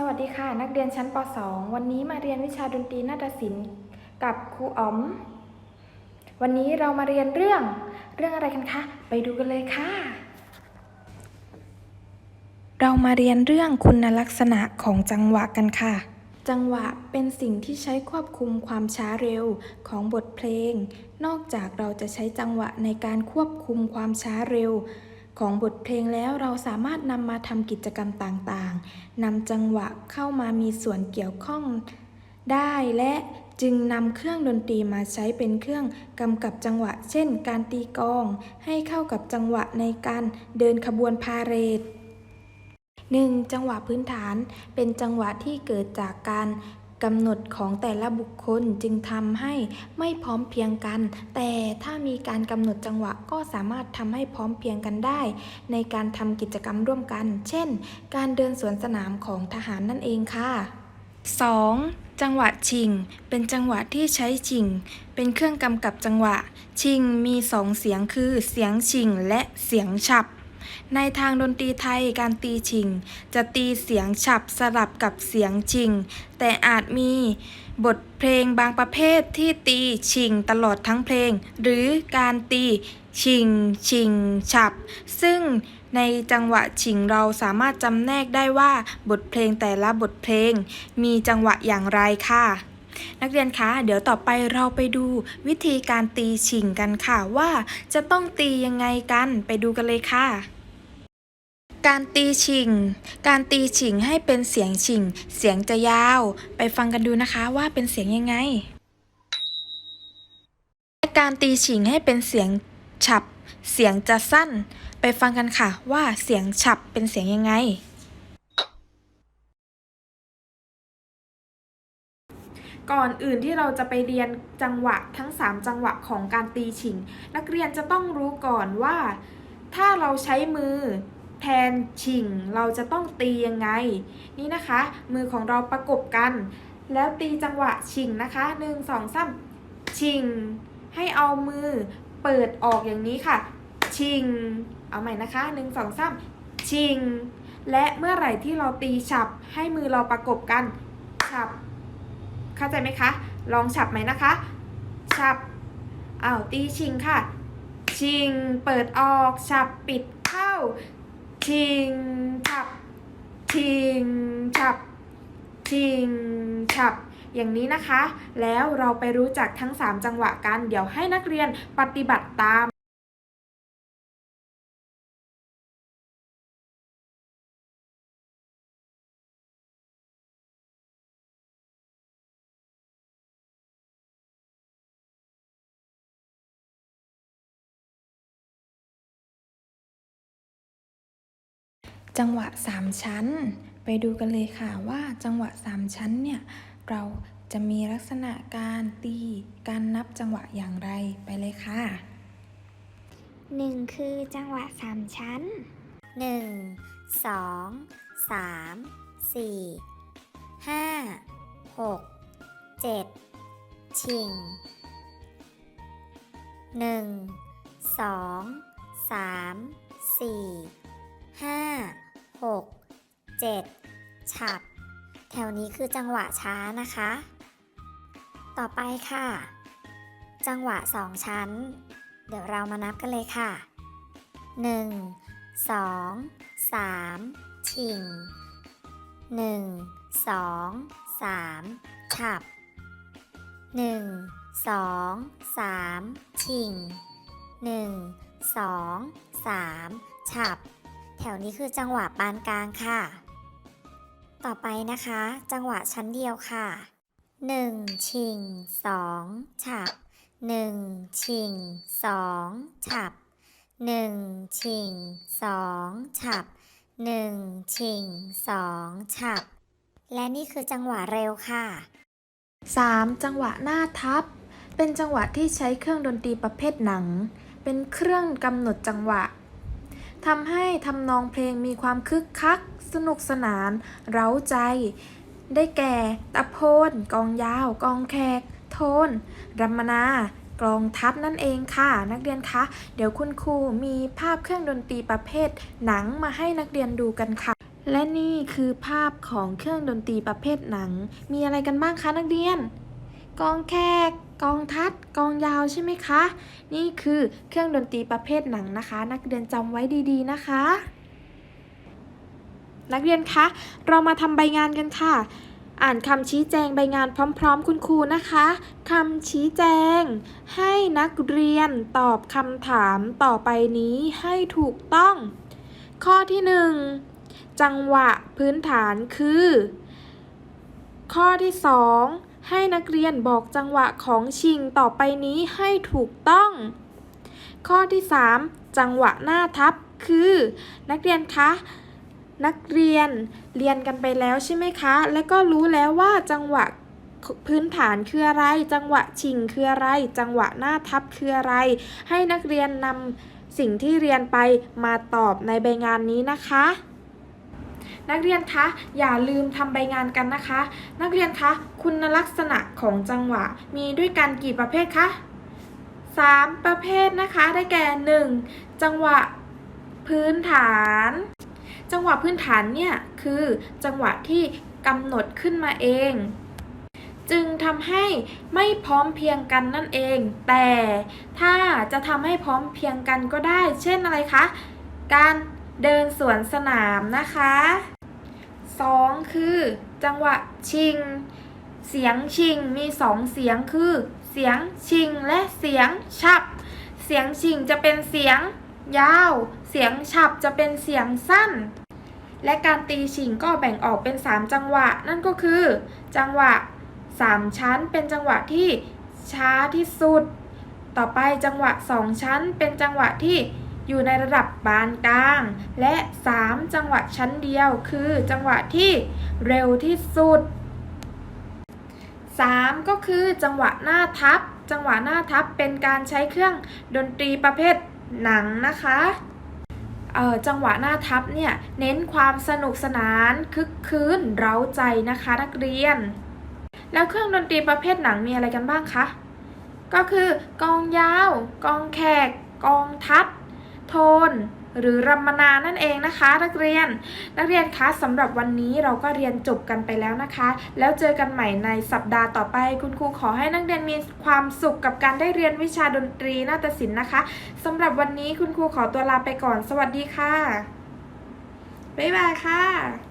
สวัสดีค่ะ นักเรียนชั้นป .2 วันนี้มาเรียนวิชาดนตรีนาฏศิลป์กับครูอ๋อม วันนี้เรามาเรียนเรื่องเรื่องอะไรกันคะ ไปดูกันเลยค่ะ เรามาเรียนเรื่องคุณลักษณะของจังหวะกันค่ะ จังหวะเป็นสิ่งที่ใช้ควบคุมความช้าเร็วของบทเพลง นอกจากเราจะใช้จังหวะในการควบคุมความช้าเร็ว ของบทเพลงแล้วเราสามารถนำมาทำกิจกรรมต่างๆนำจังหวะเข้ามามีส่วนเกี่ยวข้องได้และจึงนำเครื่องดนตรีมาใช้เป็นเครื่องกำกับจังหวะ เช่น การตีกอง ให้เข้ากับจังหวะในการเดินขบวนพาเหรด 1. จังหวะพื้นฐาน เป็นจังหวะที่เกิดจากการ กำหนดของแต่ละบุคคลจึงทำให้ไม่พร้อมเพียงกัน แต่ถ้ามีการกำหนดจังหวะก็สามารถทำให้พร้อมเพียงกันได้ ในการทำกิจกรรมร่วมกัน เช่น การเดินสวนสนามของทหารนั่นเองค่ะ 2. จังหวะชิง เป็นจังหวะที่ใช้ชิง เป็นเครื่องกำกับจังหวะ ชิงมีสองเสียงคือเสียงชิงและเสียงฉับ ในทางดนตรีไทยการตีชิง จะตีเสียงฉับสลับกับเสียงชิง แต่อาจมีบทเพลงบางประเภทที่ตีชิงตลอดทั้งเพลง หรือการตีชิง ชิง ฉับ ซึ่งในจังหวะชิงเราสามารถจำแนกได้ว่าบทเพลงแต่ละบทเพลง มีจังหวะอย่างไรค่ะ นักเรียนคะ เดี๋ยวต่อไปเราไปดูวิธีการตีฉิงกันค่ะว่าจะต้องตียังไงกันไปดูกันเลยค่ะ การตีฉิง การตีฉิงให้เป็นเสียงฉิง เสียงจะยาว ไปฟังกันดูนะคะว่าเป็นเสียงยังไง การตีฉิงให้เป็นเสียงฉับ เสียงจะสั้น ไปฟังกันค่ะว่าเสียงฉับเป็นเสียงยังไง ก่อนอื่นที่เราจะไปเรียนจังหวะทั้ง 3 จังหวะของการตีฉิง นักเรียนจะต้องรู้ก่อนว่า ถ้าเราใช้มือ แทนฉิงเราจะต้องตียังไง นี่นะคะ มือของเราประกบกัน แล้วตีจังหวะฉิงนะคะ 1 2 3ฉิงให้เอามือเปิดออกอย่างนี้ค่ะ ชิงเอาใหม่นะคะ 1 2 3 ชิงและเมื่อไหร่ที่เราตีฉับ ให้มือเราประกบกัน ฉับ เข้าใจไหมคะ ลองฉับไหมนะคะ ฉับอ้าวตีชิงค่ะ ชิง เปิดออก ฉับปิดเข้า ชิงฉับ ชิงฉับ ชิงฉับ อย่างนี้นะคะ แล้วเราไปรู้จักทั้ง 3 จังหวะกัน เดี๋ยวให้นักเรียนปฏิบัติตาม จังหวะ 3 ชั้น ไปดูกันเลยค่ะว่าจังหวะ 3 ชั้นเนี่ยเราจะมีลักษณะการตีการนับจังหวะอย่างไรไปเลยค่ะหนึ่งคือจังหวะสามชั้นหนึ่งสองสามสี่ห้าหกเจ็ดชิงหนึ่งสอ งสามสี่ห้าหกเจ็ดฉับ แถวนี้คือจังหวะช้านะคะ ต่อไปค่ะ จังหวะสองชั้น เดี๋ยวเรามานับกันเลยค่ะ 1 2 3 ชิง 1 2 3 ฉับ 1 2 3 ชิง 1 2 3 ฉับ แถวนี้คือจังหวะปานกลางค่ะ ต่อไปนะคะ จังหวะชั้นเดียวค่ะ 1 ชิง 2 ฉับหนึ่งชิงสองฉับหนึ่งชิงสองฉับหนึ่งชิงสองฉับ และนี่คือจังหวะเร็วค่ะ 3. จังหวะหน้าทับ เป็นจังหวะที่ใช้เครื่องดนตรีประเภทหนัง เป็นเครื่องกำหนดจังหวะ ทำให้ทำนองเพลงมีความคึกคัก สนุกสนาน เร้าใจ ได้แก่ ตะโพนกองยาว กองแขก โทนรัมนากลองทัพนั่นเองค่ะ นักเรียนคะเดี๋ยวคุณครูมีภาพเครื่องดนตรีประเภท หนังมาให้นักเรียนดูกันค่ะ และนี่คือภาพของเครื่องดนตรีประเภทหนัง มีอะไรกันบ้างคะนักเรียน กองแขก กองทัด กองยาวใช่ไหมคะ นี่คือเครื่องดนตรีประเภทหนังนะคะ นักเรียนจำไว้ดีๆนะคะ นักเรียนคะ เรามาทำใบงานกันค่ะ อ่านคำชี้แจงใบงานพร้อม ๆ คุณครูนะคะคำชี้แจง ให้นักเรียนตอบคำถามต่อไปนี้ให้ถูกต้อง ข้อที่หนึ่งจังหวะพื้นฐานคือ ข้อที่สอง ให้นักเรียนบอกจังหวะของชิงต่อไปนี้ให้ถูกต้อง ข้อที่ 3 จังหวะหน้าทับคือ นักเรียนคะนักเรียนเรียนกันไปแล้วใช่ไหมคะ และก็รู้แล้วว่าจังหวะพื้นฐานคืออะไร จังหวะชิงคืออะไร จังหวะหน้าทับคืออะไร ให้นักเรียนนำสิ่งที่เรียนไปมาตอบในใบงานนี้นะคะ นักเรียนคะอย่าลืมทำใบงานกันนะคะ นักเรียนคะคุณลักษณะของจังหวะมีด้วยกันกี่ประเภทคะ3 ประเภทนะคะได้แก่ 1. จังหวะพื้นฐาน จังหวะพื้นฐานเนี่ยคือจังหวะที่กำหนดขึ้นมาเอง จึงทำให้ไม่พร้อมเพียงกันนั่นเอง แต่ถ้าจะทำให้พร้อมเพียงกันก็ได้ เช่นอะไรคะ การเดินสวนสนามนะคะ 2 คือ จังหวะชิง เสียงชิงมี 2 เสียงคือ เสียงชิงและเสียงฉับ เสียงชิงจะเป็นเสียงยาว เสียงฉับจะเป็นเสียงสั้น และการตีชิงก็แบ่งออกเป็น 3 จังหวะ นั่นก็คือ จังหวะ 3 ชั้นเป็นจังหวะที่ช้าที่สุด ต่อไปจังหวะ 2 ชั้นเป็นจังหวะที่ อยู่ในระดับปานกลาง และ 3 จังหวะชั้นเดียว คือจังหวะที่เร็วที่สุด 3 ก็คือจังหวะหน้าทับ จังหวะหน้าทับเป็นการใช้เครื่องดนตรีประเภทหนังนะคะเออจังหวะหน้าทับเนี่ยเน้นความสนุกสนานคึกคืนเร้าใจนะคะนักเรียน แล้วเครื่องดนตรีประเภทหนังมีอะไรกันบ้างคะ ก็คือกองยาว กองแขก กองทัด โทน หรือรัมมนานั่นเองนะคะ นักเรียน นักเรียนคะสำหรับวันนี้เราก็เรียนจบกันไปแล้วนะคะ แล้วเจอกันใหม่ในสัปดาห์ต่อไป คุณครูขอให้นักเรียนมีความสุขกับการได้เรียนวิชาดนตรีนาฏศิลป์นะคะสำหรับวันนี้คุณครูขอตัวลาไปก่อน สวัสดีค่ะบ๊ายบายค่ะ